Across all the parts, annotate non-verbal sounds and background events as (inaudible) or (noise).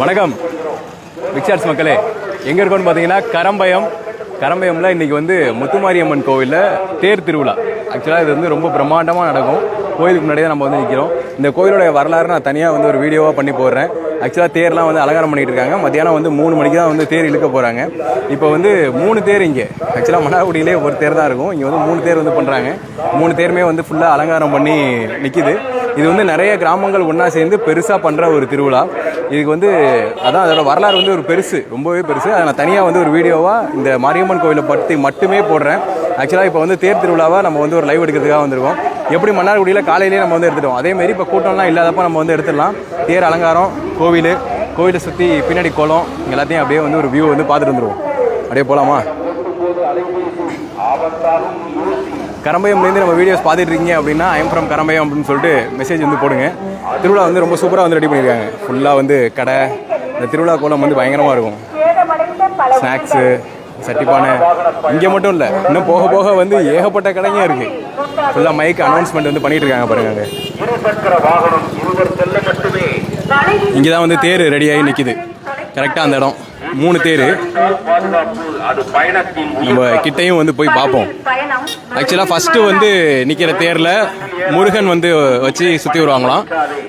வணக்கம். பிக்சார்ஸ் மக்களே எங்கே இருக்கோம்னு பார்த்தீங்கன்னா கரம்பயம். கரம்பயமில் இன்றைக்கி வந்து முத்துமாரியம்மன் கோவிலில் தேர் திருவிழா. ஆக்சுவலாக இது வந்து ரொம்ப பிரம்மாண்டமாக நடக்கும். கோயிலுக்கு முன்னாடி தான் நம்ம வந்து நிற்கிறோம் இந்த கோயிலோட வரலாறு நான் தனியாக வந்து ஒரு வீடியோவாக பண்ணி போடுறேன். ஆக்சுவலாக தேர்லாம் வந்து அலங்காரம் பண்ணிட்டு இருக்காங்க. மத்தியானம் வந்து மூணு மணிக்கு தான் வந்து தேர் இழுக்க போகிறாங்க இப்போ வந்து மூணு தேர் இங்கே. ஆக்சுவலாக மன்னாகுடியிலே ஒரு தேர் தான் இருக்கும். இங்கே வந்து மூணு தேர் வந்து பண்ணுறாங்க மூணு தேருமே வந்து ஃபுல்லாக அலங்காரம் பண்ணி நிற்கிது இது வந்து நிறைய கிராமங்கள் ஒன்றா சேர்ந்து பெருசாக பண்ணுற ஒரு திருவிழா. இதுக்கு வந்து அதான் அதோட வரலாறு வந்து ஒரு பெருசு ரொம்பவே பெருசு. அதை நான் தனியாக வந்து ஒரு வீடியோவாக இந்த மாரியம்மன் கோவிலை பற்றி மட்டுமே போடுறேன். ஆக்சுவலாக இப்போ வந்து தேர் திருவிழாவாக நம்ம வந்து ஒரு லைவ் எடுக்கிறதுக்காக வந்திருக்கோம். எப்படி மன்னார்குடியில் காலையிலேயே நம்ம வந்து எடுத்துட்டோம். அதேமாரி இப்போ கூட்டம்லாம் இல்லாதப்போ நம்ம வந்து எடுத்துடலாம். தேர் அலங்காரம் கோவில் கோவிலை சுற்றி பின்னாடி குளம் எல்லாத்தையும் அப்படியே வந்து ஒரு வியூ வந்து பார்த்துட்டு வந்துடுவோம் அப்படியே போகலாமா கரம்பயம்லேருந்து நம்ம வீடியோஸ் பார்த்துட்டு இருக்கீங்க அப்படின்னா ஐம் ஃப்ரம் கரம்பயம் அப்படின்னு சொல்லிட்டு மெசேஜ் வந்து போடுங்க. திருவிழா வந்து ரொம்ப சூப்பராக வந்து ரெடி பண்ணியிருக்காங்க. ஃபுல்லாக வந்து கடை இந்த திருவிழா கோலம் வந்து பயங்கரமாக இருக்கும். ஸ்நாக்ஸு சட்டிப்பானை இங்கே மட்டும் இல்லை இன்னும் போக போக வந்து ஏகப்பட்ட கடைங்க இருக்குது ஃபுல்லாக மைக் அனௌன்ஸ்மெண்ட் வந்து பண்ணிட்டு இருக்காங்க பாருங்க இங்கே தான் வந்து தேர் ரெடியாகி நிற்கிது கரெக்டாக அந்த இடம். மூணு தேர். நம்ம கிட்டையும் வந்து போய் பார்ப்போம். ஆக்சுவலாக ஃபஸ்ட்டு வந்து நிற்கிற தேரில் முருகன் வந்து வச்சு சுற்றி வருவாங்களாம்.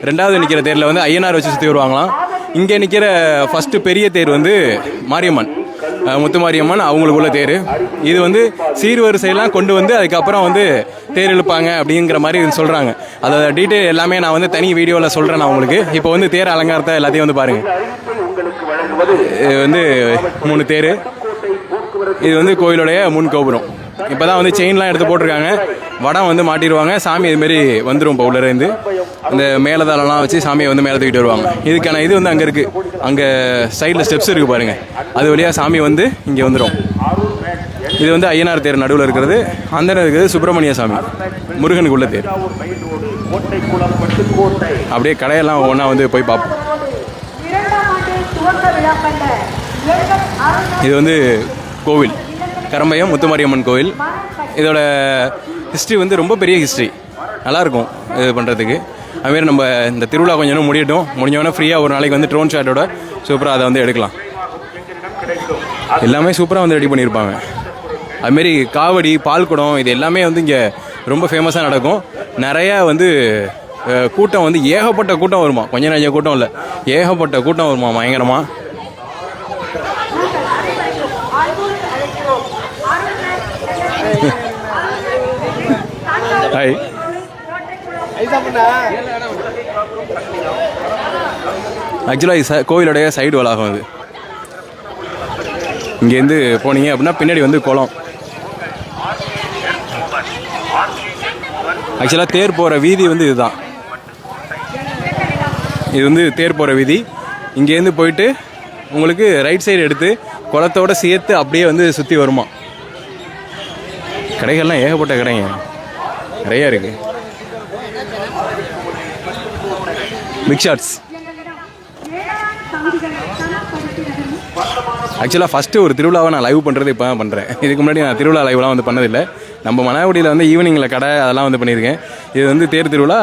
ரெண்டாவது நிற்கிற தேரில் வந்து ஐயனார் வச்சு சுற்றி வருவாங்களாம். இங்கே நிற்கிற ஃபஸ்ட்டு பெரிய தேர் வந்து மாரியம்மன். முத்துமாரியம்மன் அவங்களுக்குள்ள தேர். இது வந்து சீர்வரிசையெல்லாம் கொண்டு வந்து அதுக்கப்புறம் வந்து தேர் இழுப்பாங்க அப்படிங்கிற மாதிரி சொல்கிறாங்க அதோட டீட்டெயில் எல்லாமே நான் வந்து தனி வீடியோவில் சொல்கிறேன் நான் உங்களுக்கு. இப்போ வந்து தேர் அலங்காரத்தை எல்லாத்தையும் வந்து பாருங்கள் இது வந்து மூணு தேர். இது வந்து கோயிலுடைய முன் கோபுரம். இப்போ தான் வந்து செயின்லாம் எடுத்து போட்டிருக்காங்க. வடம் வந்து மாட்டிடுவாங்க. சாமி இதுமாரி வந்துடும் இப்போ உள்ளேருந்து இந்த மேலதாளம்லாம் வச்சு சாமியை வந்து மேலே தூக்கிட்டு வருவாங்க. இதுக்கான இது வந்து அங்கே இருக்குது அங்கே சைடில் ஸ்டெப்ஸ் இருக்குது பாருங்கள் அது வழியாக சாமி வந்து இங்கே வந்துடும் இது வந்து ஐயனார் தேர் நடுவில் இருக்கிறது. அந்த இருக்கிறது சுப்பிரமணிய சாமி. முருகனுக்கு உள்ள தேர். அப்படியே கடையெல்லாம் ஒன்றா வந்து போய் பார்ப்போம். இது வந்து கோவில். கரம்பயம் முத்துமாரியம்மன் கோயில். இதோட ஹிஸ்ட்ரி வந்து ரொம்ப பெரிய ஹிஸ்ட்ரி நல்லாயிருக்கும் இது பண்ணுறதுக்கு அதுமாரி நம்ம இந்த திருவிழா கொஞ்சம் நேரம் முடியட்டும். முடிஞ்சவொடனே ஃப்ரீயாக ஒரு நாளைக்கு வந்து ட்ரோன் ஷாட்டோட சூப்பராக அதை வந்து எடுக்கலாம். எல்லாமே சூப்பராக வந்து ரெடி பண்ணியிருப்பாங்க. அதுமாரி காவடி பால்குடம் இது எல்லாமே வந்து இங்கே ரொம்ப ஃபேமஸாக நடக்கும். நிறையா வந்து கூட்டம் வந்து ஏகப்பட்ட கூட்டம் வருமா? கொஞ்சம் நஞ்ச கூட்டம் இல்லை. ஏகப்பட்ட கூட்டம் வருமா? பயங்கரமாக ஹாய் ஆக்சுவலாக இது கோவிலுடைய சைடு வளாகம் அது இங்கேருந்து போனீங்க அப்படின்னா பின்னாடி வந்து குளம். ஆக்சுவலாக தேர் போகிற வீதி வந்து இதுதான். இது வந்து தேர் போகிற வீதி. இங்கேருந்து போயிட்டு உங்களுக்கு ரைட் சைடு எடுத்து குளத்தோட சேர்த்து அப்படியே வந்து சுற்றி வருமா. கடைகள்லாம் ஏகப்பட்ட கடைங்க. நிறைய இருக்கு. பிக் ஷாட்ஸ் ஆக்சுவலாக ஃபஸ்ட்டு ஒரு திருவிழாவை நான் லைவ் பண்ணுறது இப்போ தான் பண்ணுறேன் இதுக்கு முன்னாடி நான் திருவிழா லைவ்லாம் வந்து பண்ணதில்லை. நம்ம மனாவடியில் வந்து ஈவினிங்கில் கடை அதெல்லாம் வந்து பண்ணியிருக்கேன். இது வந்து தேர் திருவிழா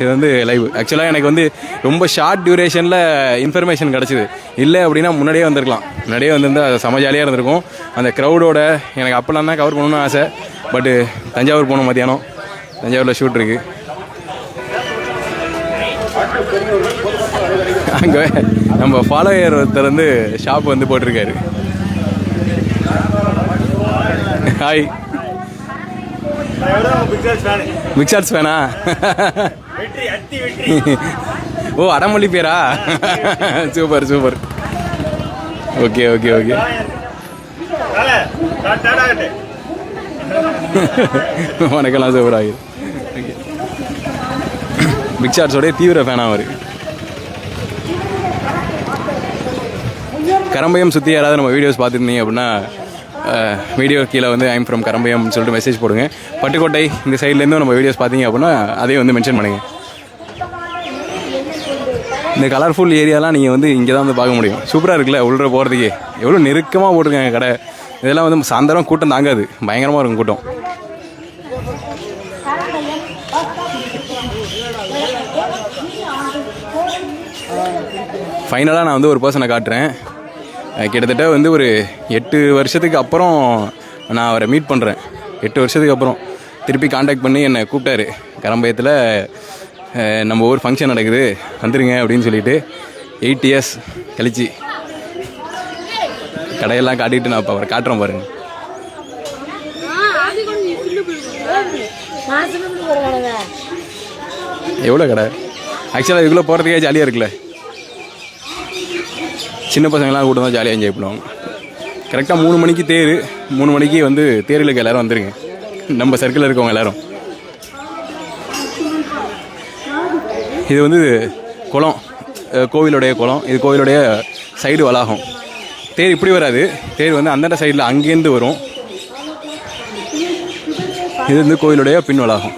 இது வந்து லைவ் ஆக்சுவலாக எனக்கு வந்து ரொம்ப ஷார்ட் டியூரேஷனில் இன்ஃபர்மேஷன் கிடச்சிது. இல்லை அப்படின்னா முன்னாடியே வந்திருக்கலாம். முன்னாடியே வந்திருந்தால் அது செம ஜாலியாக இருந்திருக்கும். அந்த க்ரௌடோட எனக்கு அப்போலாம் தான் கவர் பண்ணணும்னு ஆசை. பட்டு தஞ்சாவூர் போகணும் மத்தியானம். தஞ்சாவூரில் ஷூட் இருக்குது அங்கே நம்ம ஃபாலோயர் ஒருத்தர் வந்து ஷாப் வந்து போட்டிருக்காரு ஹாய் மிக்சர்ஸ் வேணா ஓ அடமொழி பேரா? (laughs) Super super. Okay okay okay வணக்கம்லாம் super ஆகுது பிக் ஷாட்ஸோடைய தீவிர ஃபேனாக அவர். கரம்பயம் சுற்றி யாராவது நம்ம வீடியோஸ் பார்த்துருந்தீங்க அப்படின்னா வீடியோ கீழே வந்து ஐம் ஃப்ரம் கரம்பயம்னு சொல்லிட்டு மெசேஜ் போடுங்க. பட்டுக்கோட்டை இந்த சைட்லேருந்தும் நம்ம வீடியோஸ் பார்த்தீங்க அப்படின்னா அதையும் வந்து மென்ஷன் பண்ணுங்கள் இந்த கலர்ஃபுல் ஏரியாலாம் நீங்கள் வந்து இங்கே தான் வந்து பார்க்க முடியும். சூப்பராக இருக்குல்ல உள்ளே போகிறதுக்கே எவ்வளோ நெருக்கமாக போட்டிருக்காங்க கடை. இதெல்லாம் வந்து சாயந்தரம் கூட்டம் தாங்காது. பயங்கரமாக இருக்கும் கூட்டம். ஃபைனலாக நான் வந்து ஒரு பர்சனை காட்டுறேன். கிட்டத்தட்ட வந்து ஒரு எட்டு வருஷத்துக்கு அப்புறம் நான் அவரை மீட் பண்ணுறேன் எட்டு வருஷத்துக்கு அப்புறம். திருப்பி காண்டாக்ட் பண்ணி என்னை கூப்பிட்டாரு. கரம்பயத்தில் நம்ம ஊர் ஃபங்க்ஷன் நடக்குது. வந்துருங்க அப்படின்னு சொல்லிட்டு எயிட் இயர்ஸ் கழிச்சு கடையெல்லாம் காட்டிட்டு நான் இப்போ அவரை காட்டுறேன் பாருங்க. எவ்வளோ கடை? ஆக்சுவலாக இதுக்குள்ளே போகிறதுக்கே ஜாலியாக இருக்குல்ல. சின்ன பசங்களாம் கூட தான் ஜாலியாக என்ஜாய் பண்ணுவாங்க. கரெக்டாக மூணு மணிக்கு தேர். மூணு மணிக்கு வந்து தேரிலுக்கு எல்லாரும் வந்துருங்க. நம்ம சர்க்கிளில் இருக்கவங்க எல்லோரும். இது வந்து குளம். கோவிலுடைய குளம். இது கோவிலுடைய சைடு வளாகம். தேர் இப்படி வராது. தேர் வந்து அந்தந்த சைடில் அங்கேருந்து வரும். இது வந்து கோவிலுடைய பின் வளாகம்.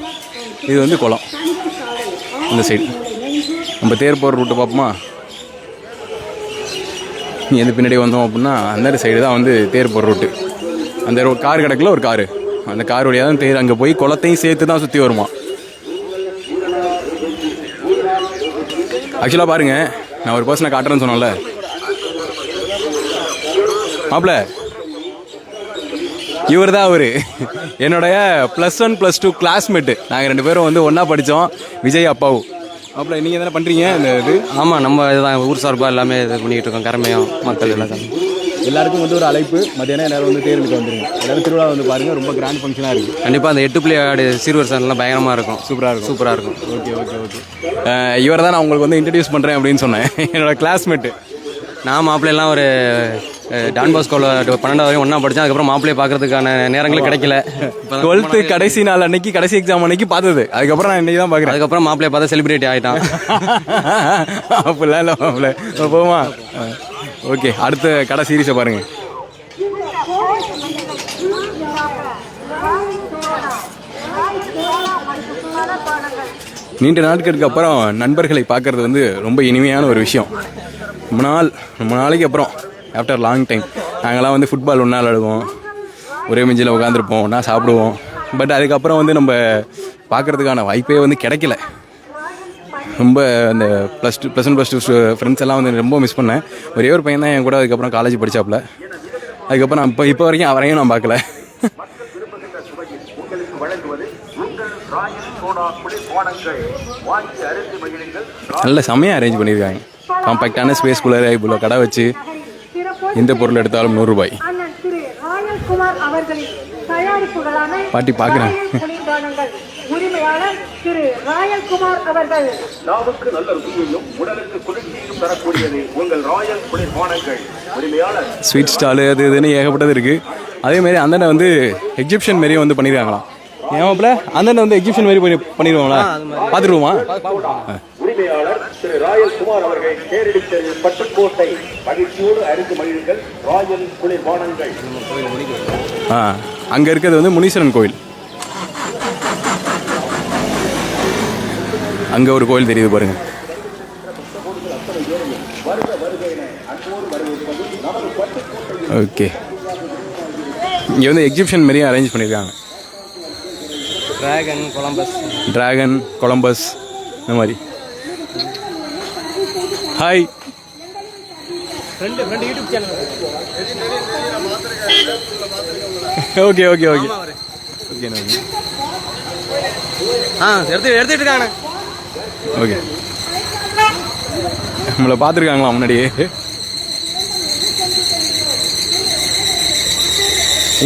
இது வந்து குளம். இந்த சைடு நம்ம தேர் போகிற ரூட்டை பார்ப்போமா? நீ பின்னாடி வந்தோம் அப்படின்னா அந்த சைடு தான் வந்து தேர் போகிற ரூட்டு அந்த ரோ- கார் கிடக்குல ஒரு காரு அந்த கார் வழியாக தான் தேர் அங்கே போய் குளத்தையும் சேர்த்து தான் சுற்றி வருமா ஆக்சுவலாக பாருங்க நான் ஒரு பர்சனை காட்டுறேன்னு சொன்னோம்ல மாப்பிள்ள இவர் தான் அவர். என்னுடைய plus one plus two classmate நாங்கள் ரெண்டு பேரும் வந்து ஒன்றா படித்தோம் விஜய் அப்பாவும். மாப்பிள்ள நீங்கள் தானே பண்ணுறீங்க இந்த இது? ஆமாம் நம்ம இதுதான் ஊர் சார்பாக எல்லாமே இது பண்ணிக்கிட்டு இருக்கோம் கரமையம் மக்கள் எல்லாம் எல்லாருக்கும் வந்து ஒரு அழைப்பு. மத்தியானம் எல்லாரும் வந்து தேர்வுக்கு வந்துருங்க. எல்லாரும் திருவிழா வந்து பாருங்க ரொம்ப கிராண்ட் ஃபங்க்ஷனாக இருக்கு. கண்டிப்பாக அந்த எட்டு புள்ளி ஆடு சீர்வரிசனம்லாம் பயங்கரமாக இருக்கும். சூப்பராக இருக்கும். சூப்பராக இருக்கும். Okay okay okay. இவர் தான் நான் உங்களுக்கு வந்து இன்ட்ரடியூஸ் பண்ணுறேன் அப்படின்னு சொன்னேன். என்னோட கிளாஸ்மேட்டு நான் மாப்பிள்ளையெல்லாம் ஒரு டான் பாஸ்கோவில் பன்னெண்டாவது வரையும் ஒன்றா படித்தேன் அதுக்கப்புறம் மாப்பிள்ளையை பார்க்கறதுக்கான நேரங்கள் கிடைக்கல. டுவெல்த்து கடைசி நாள் அன்னைக்கு கடைசி எக்ஸாம் அன்னைக்கு பார்த்தது. அதுக்கப்புறம் நான் இன்னைக்கு தான் பார்க்குறேன். அதுக்கப்புறம் மாப்பிள்ளையை பார்த்தா செலிபிரிட்டி ஆகிட்டான் (laughs) அப்படிலாம் இல்லை மாப்பிள்ள. போமா ஓகே அடுத்த கடை சீரிஸை பாருங்க. நீண்ட நாட்களுக்கு அப்புறம் நண்பர்களை பார்க்கறது வந்து ரொம்ப இனிமையான ஒரு விஷயம். ரொம்ப நாள் ரொம்ப நாளைக்கு அப்புறம். ஆஃப்டர் லாங் டைம் நாங்களாம் வந்து ஃபுட்பால் ஒன்றா விளாடுவோம் ஒரே மிஞ்சில் உட்காந்துருப்போம் ஒன்றா சாப்பிடுவோம். பட் அதுக்கப்புறம் வந்து நம்ம பார்க்கறதுக்கான வாய்ப்பே வந்து கிடைக்கல. ரொம்ப அந்த plus two plus one plus two friends எல்லாம் வந்து ரொம்ப மிஸ் பண்ணேன். ஒரே ஒரு பையன் தான் என் கூட அதுக்கப்புறம் காலேஜ் படிச்சாப்புல. அதுக்கப்புறம் நான் இப்போ இப்போ வரைக்கும் அவரையும் நான் பார்க்கல. நல்ல செம்மையாக அரேஞ்ச் பண்ணியிருக்காங்க. காம்பேக்டான ஸ்பேஸ் குள்ளே இவ்வளோ கடை வச்சு எந்த பொருள் எடுத்தாலும் நூறுரூபாய் அவர்களின் தயாரிப்புகளான பாட்டி பார்க்குறேன். ராயல் குளிர்பானங்கள் உரிமையாளர் திரு ராயல்குமார் அவர்கள். நாவுக்கு நல்ல ருசியையும் உடலுக்கு குளிர்ச்சியையும் தரக்கூடியது உங்கள் ராயல் குளிர்பானங்கள். உரிமையாளர் ஸ்வீட் ஸ்டாலு அது இதுன்னு ஏகப்பட்டது இருக்குது அதேமாரி அந்தண்ட வந்து எக்ஸிபிஷன் மாரியும் வந்து பண்ணியிருக்காங்களாம் ஏமாப்பில் அந்தண்ட வந்து எக்ஸிபிஷன் மாரி பண்ணி பண்ணிடுவாங்களா? பார்த்துருவோமா உரிமையாளர் திரு ராயல் குமார் அவர்கள் தேரெடுத்தல் பட்டுக்கோட்டை மகிழ்ச்சியோடு அருந்து மகிழுங்கள். ராயல் குளிர்பானங்கள் ஆ அங்கே இருக்கிறது வந்து முனீஸ்வரன் கோயில். அங்கே ஒரு கோயில் தெரியுது பாருங்க. ஓகே. இங்கே வந்து எக்ஸிபிஷன் மாரியும் அரேஞ்ச் பண்ணியிருக்காங்க டிராகன் கொலம்பஸ் டிராகன் கொலம்பஸ் இந்த மாதிரி. Hi. Okay okay okay. Okay ஆ எடுத்து எடுத்துட்டு இருக்காங்க ஓகே. நம்மளை பார்த்துருக்காங்களா முன்னாடியே?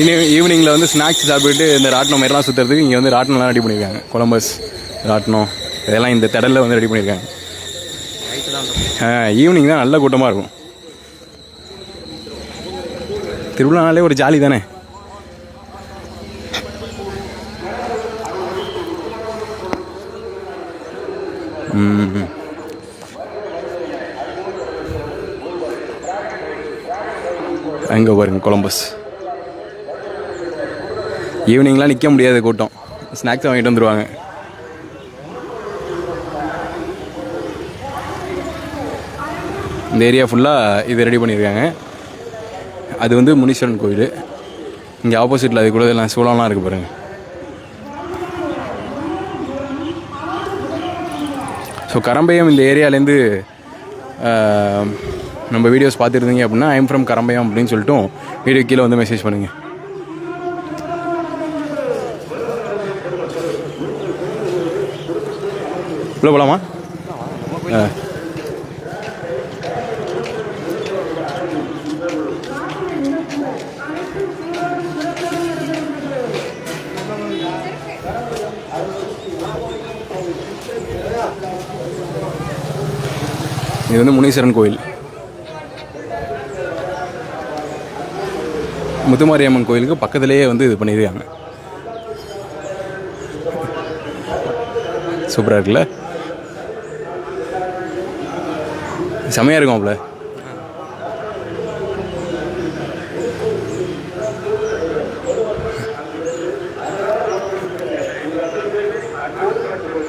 இனி ஈவினிங்கில் வந்து ஸ்நாக்ஸ் சாப்பிட்டு இந்த ராட்டினம் மாதிரிலாம் சுற்றுறதுக்கு இங்கே வந்து ராட்டினம்லாம் ரெடி பண்ணியிருக்காங்க. கொலம்பஸ் ராட்டினம் இதெல்லாம் இந்த திடலில் வந்து ரெடி பண்ணியிருக்காங்க. ஈவினிங் தான் நல்ல கூட்டமாக இருக்கும். திருவிழானாலே ஒரு ஜாலி தானே? ம் அங்கே பாருங்க கொலம்பஸ். ஈவினிங்லாம் நிற்க முடியாது கூட்டம். ஸ்நாக்ஸ் வாங்கிட்டு வந்துடுவாங்க இந்த ஏரியா ஃபுல்லாக இது ரெடி பண்ணியிருக்காங்க. அது வந்து முனீஸ்வரன் கோயில். இங்கே ஆப்போசிட்டில் அது கூட எல்லாம் சூழலாம் இருக்குது பாருங்கள் ஸோ கரம்பையம் இந்த ஏரியாலேருந்து நம்ம வீடியோஸ் பார்த்துருந்தீங்க அப்படின்னா ஐம் ஃப்ரம் கரம்பயம் அப்படின்னு சொல்லிட்டு வீடியோ கீழே வந்து மெசேஜ் பண்ணுங்கள் உள்ள போகலாமா இது வந்து முனீஸ்வரன் கோயில். முத்துமாரியம்மன் கோயிலுக்கு பக்கத்துலேயே வந்து இது பண்ணியிருக்காங்க. சூப்பராக இருக்குல்ல? செமையாக இருக்கும்ல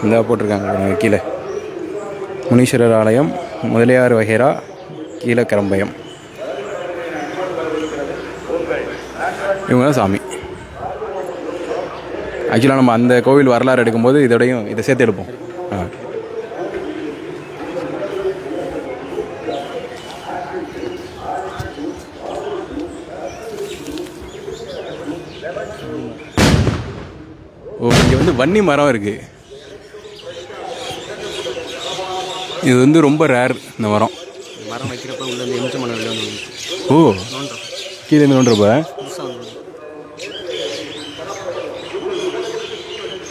இந்த போட்டிருக்காங்க கீழே. முனீஸ்வரர் ஆலயம். முதலியார் வகைரா கீழே கரம்பயம் இவங்க தான் சாமி ஆக்சுவலாக நம்ம அந்த கோவில் வரலாறு எடுக்கும்போது இதோடையும் இதை சேர்த்து எடுப்போம் ஆ. ஓ இங்கே வந்து வன்னி மரம் இருக்குது இது வந்து ரொம்ப ரேர் இந்த மரம். மரம் வைக்கிறப்ப உள்ள இந்த எமிச்ச வந்து ஓ. கீழே இருந்து நோண்டுறப்ப?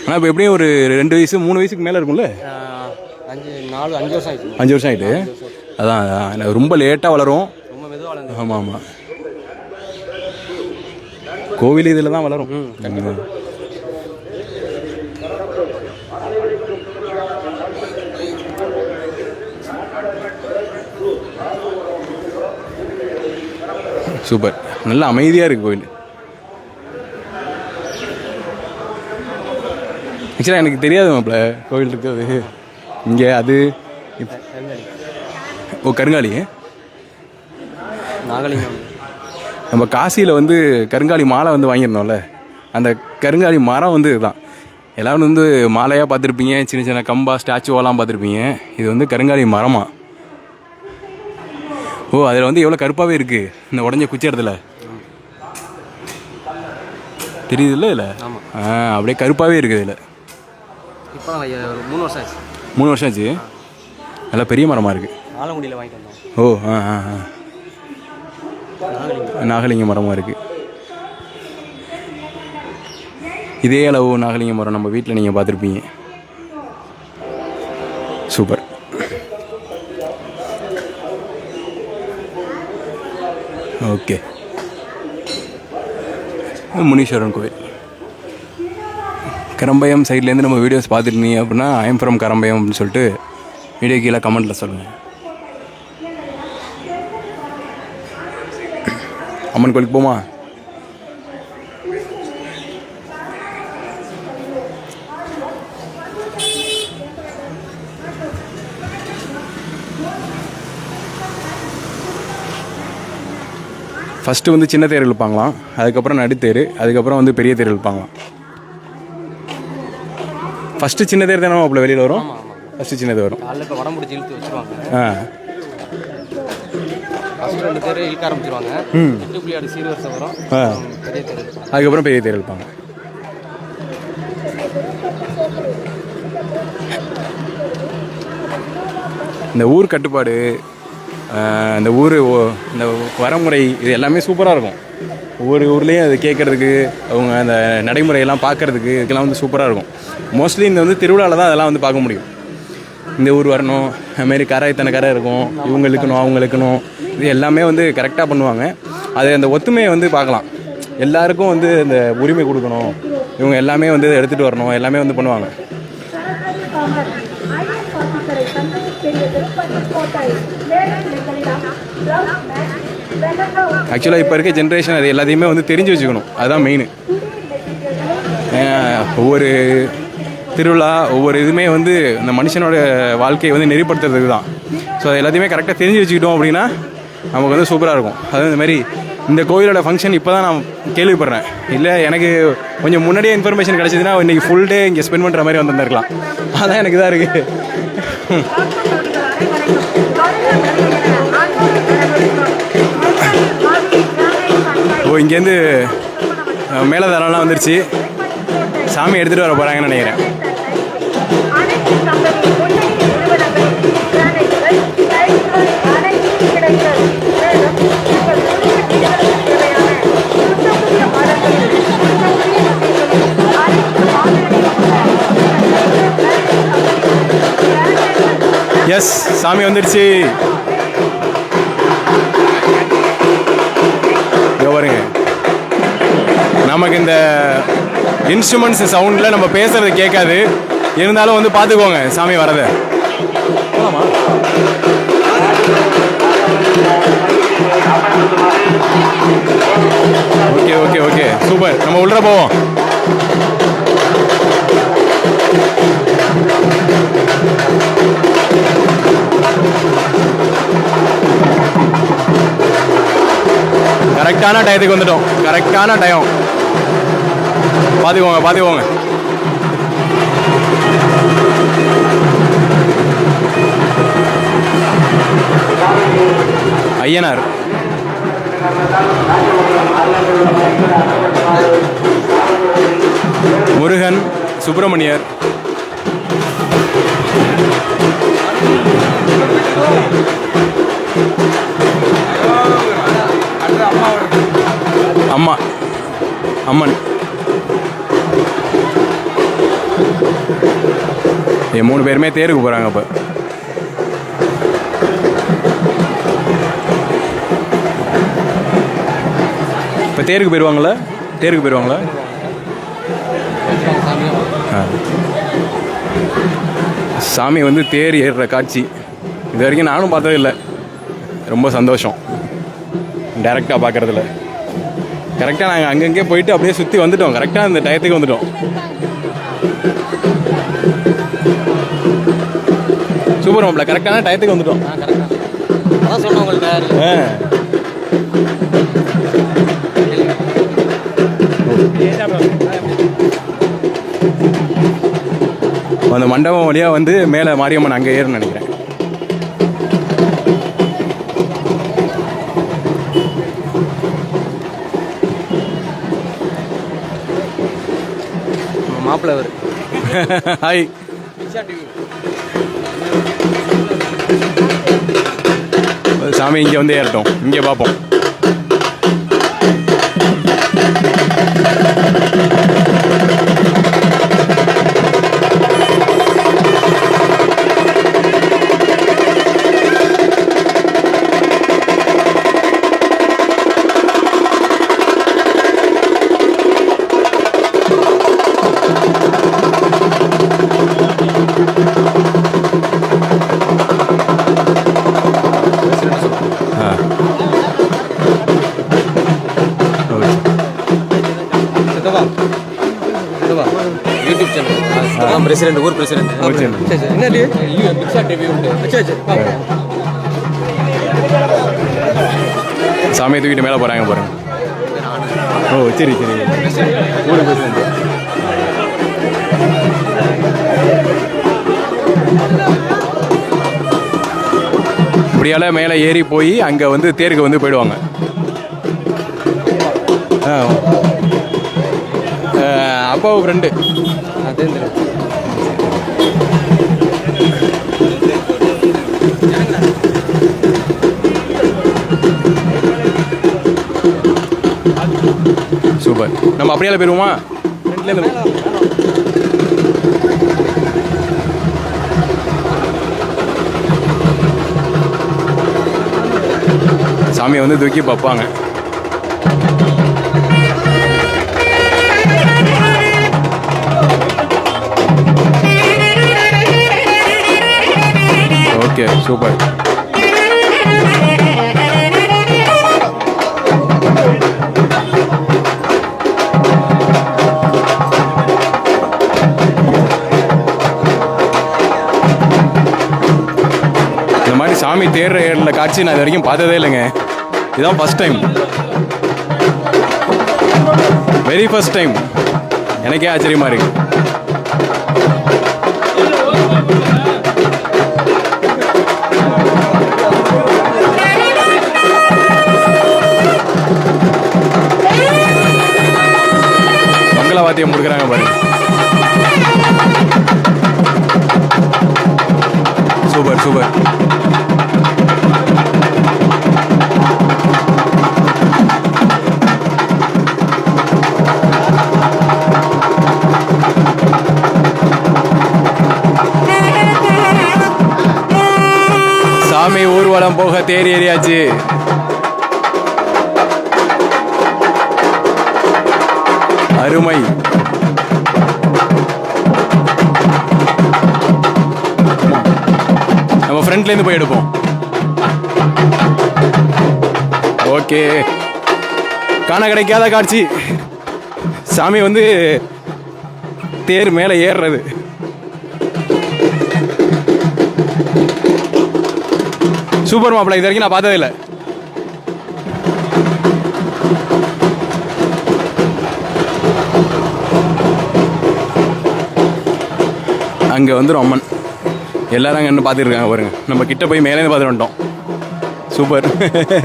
ஆனால் இப்போ எப்படியும் ஒரு ரெண்டு வயசு மூணு வயசுக்கு மேலே இருக்கும்ல? அஞ்சு நாலு அஞ்சு வருஷம் ஆயிடுச்சு. அஞ்சு வருஷம் ஆயிட்டு? அதான் ரொம்ப லேட்டாக வளரும். ரொம்ப மெதுவாக வளர்ந்து ஆமாம் ஆமாம் கோவில் இதில் தான் வளரும் கண்டிப்பாக சூப்பர். நல்ல அமைதியாக இருக்குது கோயில். ஆக்சுவலாக எனக்கு தெரியாது மாப்பிள்ள கோவில் இருக்கிறது. இங்கே அது ஓ கருங்காலி? நாகலிங்கம். நம்ம காசியில் வந்து கருங்காலி மாலை வந்து வாங்கியிருந்தோம்ல. அந்த கருங்காலி மரம் வந்து இதுதான். எல்லாரும் வந்து மாலையாக பார்த்துருப்பீங்க சின்ன சின்ன கம்பா ஸ்டாச்சுவெல்லாம் பார்த்துருப்பீங்க. இது வந்து கருங்காலி மரமா? ஓ அதில் வந்து எவ்வளோ கருப்பாகவே இருக்குது இந்த உடஞ்ச குச்சி இடத்துல. தெரியுதுல்ல இதில்? ஆமாம். ஆ அப்படியே கருப்பாகவே இருக்குது இதில். இப்போ மூணு வருஷம் ஆச்சு. மூணு வருஷம் ஆச்சு? நல்லா பெரிய மரமாக இருக்குது ஆலங்குடியில் வாங்கிட்டு வந்தோம். ஓ ஆ ஆ ஆ. நாகலிங்க மரமாக இருக்குது இதே அளவு நாகலிங்க மரம் நம்ம வீட்டில் நீங்கள் பார்த்துருப்பீங்க. சூப்பர். ஓகே. முனீஸ்வரன் கோயில் கரம்பயம் சைட்லேருந்து நம்ம வீடியோஸ் பார்த்துருந்தீங்க அப்படின்னா ஐம் ஃப்ரம் கரம்பயம் அப்படின்னு சொல்லிட்டு வீடியோ கீழே கமெண்ட்டில் சொல்லுங்கள் அம்மன் கோயிலுக்கு போமா? ஃபஸ்ட்டு வந்து சின்ன தேர் இழுப்பாங்களாம். அதுக்கப்புறம் நடுத்தேர் அதுக்கப்புறம் வந்து பெரிய தேர் இழுப்பாங்களாம். ஃபஸ்ட்டு சின்ன தேர் தானே அப்போ வெளியில் வரும்? ஃபஸ்ட்டு சின்னது வரும். ஆ. அதுக்கப்புறம் பெரிய தேர் இழுப்பாங்க. இந்த ஊர் கட்டுப்பாடு இந்த ஊர் ஓ- இந்த வரமுறை இது எல்லாமே சூப்பராக இருக்கும். ஒவ்வொரு ஊர்லேயும் அது கேட்குறதுக்கு அவங்க அந்த நடைமுறையெல்லாம் பார்க்கறதுக்கு இதுக்கெல்லாம் வந்து சூப்பராக இருக்கும். மோஸ்ட்லி இந்த வந்து திருவிழாவில் தான் அதெல்லாம் வந்து பார்க்க முடியும். இந்த ஊர் வரணும் அதுமாரி கரை இத்தனை கரை இருக்கும் இவங்க இழுக்கணும் அவங்க இழுக்கணும் இது எல்லாமே வந்து கரெக்டாக பண்ணுவாங்க. அது அந்த ஒத்துமையை வந்து பார்க்கலாம். எல்லாருக்கும் வந்து இந்த உரிமை கொடுக்கணும். இவங்க எல்லாமே வந்து எடுத்துகிட்டு வரணும் எல்லாமே வந்து பண்ணுவாங்க. ஐயன் சந்தையில் பெரிய திருப்பதி கோட்டை மேலங்களிடம் ஆக்சுவலாக இப்போ இருக்க ஜென்ரேஷன் அது எல்லாத்தையுமே வந்து தெரிஞ்சு வச்சுக்கணும். அதுதான் மெயின் ஒவ்வொரு திருவிழா ஒவ்வொரு இதுவுமே வந்து இந்த மனுஷனோட வாழ்க்கையை வந்து நெறிப்படுத்துறதுக்கு தான் ஸோ அது எல்லாத்தையுமே கரெக்டாக தெரிஞ்சு வச்சுக்கிட்டோம் அப்படின்னா நமக்கு வந்து சூப்பராக இருக்கும். அதுவும் இந்த மாதிரி இந்த கோயிலோட ஃபங்க்ஷன் இப்போ தான் நான் கேள்விப்படுறேன். இல்லை எனக்கு கொஞ்சம் முன்னாடியே இன்ஃபர்மேஷன் கிடச்சிதுன்னா இன்றைக்கி ஃபுல் டே இங்கே ஸ்பெண்ட் பண்ணுற மாதிரி வந்திருந்திருக்கலாம். அதான் எனக்கு இதாக இருக்குது ஓ இங்கேருந்து மேலதாரம்லாம் வந்துருச்சு. சாமி எடுத்துகிட்டு வர போகிறாங்கன்னு நினைக்கிறேன். எஸ் சாமி வந்துடுச்சு நமக்கு இந்த இன்ஸ்ட்ருமெண்ட்ஸ் சவுண்டில் நம்ம பேசுறது கேட்காது. இருந்தாலும் வந்து பார்த்துக்கோங்க சாமி வரதை. Okay okay okay. சூப்பர். நம்ம உள்ள போவோம். கரெக்டான டயத்துக்கு வந்துட்டோம். கரெக்டான டயம். பார்த்துக்கோங்க பார்த்துக்கோங்க ஐயனார். முருகன் சுப்பிரமணியர். அம்மா. அம்மன். என் மூணு பேருமே தேருக்கு போகிறாங்க இப்போ. இப்போ தேருக்கு போயிடுவாங்களா தேருக்கு போயிடுவாங்களா சாமி வந்து தேர் ஏறுற காட்சி. இது வரைக்கும் நானும் பார்த்தது இல்லை. ரொம்ப சந்தோஷம். டைரெக்டாக பார்க்குறதுல கரெக்டாக நாங்கள் அங்கங்கே போயிட்டு அப்படியே சுற்றி வந்துட்டோம். கரெக்டாக இந்த டயத்துக்கு வந்துட்டோம். சூப்பர் மாப்பிள கரெக்டான டயத்துக்கு வந்துட்டோம். அதான் சொன்னேன் உங்கள்கிட்ட ஆ. அந்த மண்டபம் வழியாக வந்து மேலே மாரியம்மன் அங்கே ஏறுன்னு நினைக்கிறேன். மாப்பிள்ளை அவர். ஹாய். சாமி இங்கே வந்து ஏறட்டும். இங்கே பார்ப்போம் சரி சரி பாப்போம். சாமியை தூக்கிட்டு மேலே போகிறாங்க பாருங்க. ஓ சரி சரி. ஊருக்கு பேசுகிறேன் இப்படியால மேலே ஏறி போய் அங்கே வந்து தேருக்கு வந்து போயிடுவாங்க. அப்பாவு ஃப்ரெண்டு அதே நம்ம அப்படியால போயிடுவோமா? சாமியை வந்து தூக்கி பார்ப்பாங்க. Okay super. சாமி தேர் ஏறின காட்சி நான் இது வரைக்கும் பார்த்ததே இல்லைங்க. இதுதான் first time very first time எனக்கே ஆச்சரியமாக இருக்குது தேர் அருமை. நம்ம ஃப்ரெண்ட்ல இருந்து போய் எடுப்போம். ஓகே. காண கிடைக்காத காட்சி. சாமி வந்து தேர் மேலே ஏறுறது. சூப்பர் மாப்பிள இது வரைக்கும் நான் பார்த்ததே இல்லை அங்கே வந்து அம்மன். எல்லாரும் அங்கே என்ன பார்த்துருக்காங்க பாருங்க. நம்ம கிட்ட போய் மேலேருந்து பார்த்துட்டு வந்துட்டோம். சூப்பர்.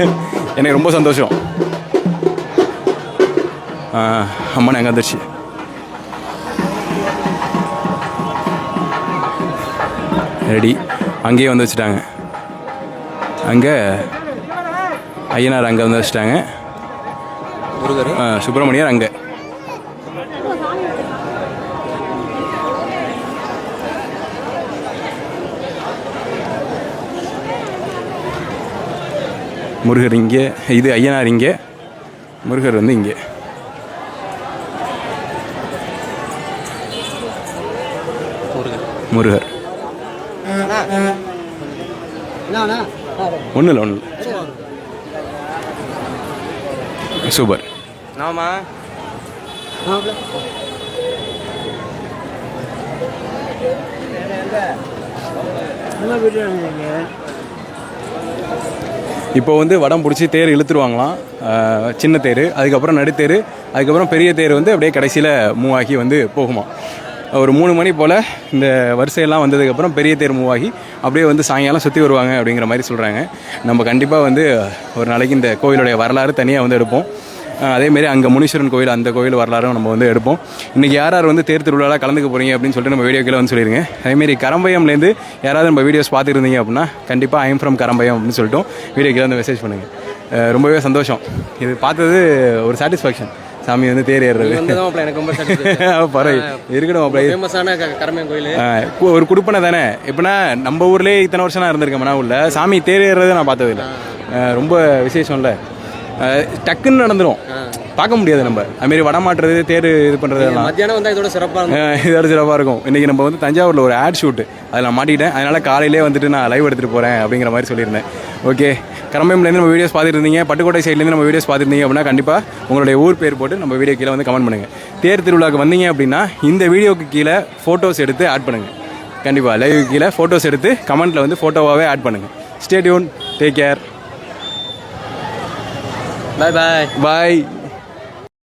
(laughs) எனக்கு ரொம்ப சந்தோஷம். அம்மன் அங்கே வந்துருச்சு. ரெடி அங்கேயே வந்து வச்சுட்டாங்க. அங்கே ஐயனார் அங்கே வந்து வச்சுட்டாங்க. முருகர்? ஆ, சுப்பிரமணியர் அங்கே. முருகர் இங்கே இது ஐயனார் இங்கே முருகர் வந்து இங்கே. முருகர். முருகர். ஒன்றும் இல்லை ஒன்றும் இல்லை. சூப்பர். ஆமா இப்போ வந்து வடம் பிடிச்சி தேர் இழுத்துருவாங்களாம். சின்ன தேர் அதுக்கப்புறம் நடுத்தேர் அதுக்கப்புறம் பெரிய தேர் வந்து அப்படியே கடைசியில் மூவ் ஆகி வந்து போகுமா ஒரு மூணு மணி போல் இந்த வரிசையெல்லாம் வந்ததுக்கப்புறம் பெரிய தேர் மூவ் ஆகி அப்படியே வந்து சாயங்காலம் சுற்றி வருவாங்க அப்படிங்கிற மாதிரி சொல்கிறாங்க நம்ம கண்டிப்பாக வந்து ஒரு நாளைக்கு இந்த கோயிலுடைய வரலாறு தனியாக வந்து எடுப்போம். அதேமாரி அங்கே முனீஸ்வரன் கோயில் அந்த கோயில் வரலாறும் நம்ம வந்து எடுப்போம். இன்றைக்கி யார் யார் வந்து தேர் திருவிழாவில் கலந்துக்க போகிறீங்க அப்படின்னு சொல்லிட்டு நம்ம வீடியோ கீழே வந்து சொல்லிடுங்க அதேமாரி கரம்பயம்லேருந்து யாராவது நம்ம வீடியோஸ் பார்த்துருந்தீங்க அப்படின்னா கண்டிப்பாக ஐம் ஃப்ரம் கரம்பயம் அப்படின்னு சொல்லிட்டு வீடியோ கீழே வந்து மெசேஜ் பண்ணுங்கள் ரொம்பவே சந்தோஷம். இது பார்த்தது ஒரு சாட்டிஸ்ஃபேக்ஷன் சாமி வந்து தேர் ஏறுறது. (laughs) பரவாயில்ல. ஃபேமஸான கரமையன் கோயில். ஒரு குடுப்பனை தானே. எப்படின்னா நம்ம ஊர்லேயே இத்தனை வருஷம் நான் இருந்திருக்கேன் மனாவூரில் சாமி தேர் ஏறுறதை நான் பார்த்தது இல்லை ஆஹ் ரொம்ப விசேஷம்ல. ஆஹ் டக்குன்னு நடந்துரும். பார்க்க முடியாது நம்ம. அதுமாரி வடமாட்டுறது தேர் இது பண்ணுறதெல்லாம் மத்தியானம் வந்தா இதோட சிறப்பா இருக்கும். இதோட சிறப்பாக இருக்கும். இன்றைக்கி நம்ம வந்து தஞ்சாவூரில் ஒரு ஆட் ஷூட் அதில் நான் மாட்டிக்கிட்டேன். அதனால் காலையிலே வந்துட்டு நான் லைவ் எடுத்துகிட்டு போகிறேன் அப்படிங்கிற மாதிரி சொல்லியிருந்தேன். ஓகே கரம்பயம்லேருந்து நம்ம வீடியோஸ் பார்த்துட்டு இருந்தீங்க பட்டுக்கோட்டை சைட்லேருந்து நம்ம வீடியோஸ் பார்த்துருந்தீங்க அப்படின்னா கண்டிப்பாக உங்களுடைய ஊர் பேர் போட்டு நம்ம வீடியோ கீழே வந்து கமெண்ட் பண்ணுங்கள் தேர் திருவிழாக்கு வந்தீங்க அப்படின்னா இந்த வீடியோக்கு கீழே ஃபோட்டோஸ் எடுத்து ஆட் பண்ணுங்கள் கண்டிப்பாக லைவ் கீழே ஃபோட்டோஸ் எடுத்து கமெண்ட்டில் வந்து ஃபோட்டோவாகவே ஆட் பண்ணுங்கள் ஸ்டேடியூன் டேக் கேர் பாய் பாய் பாய்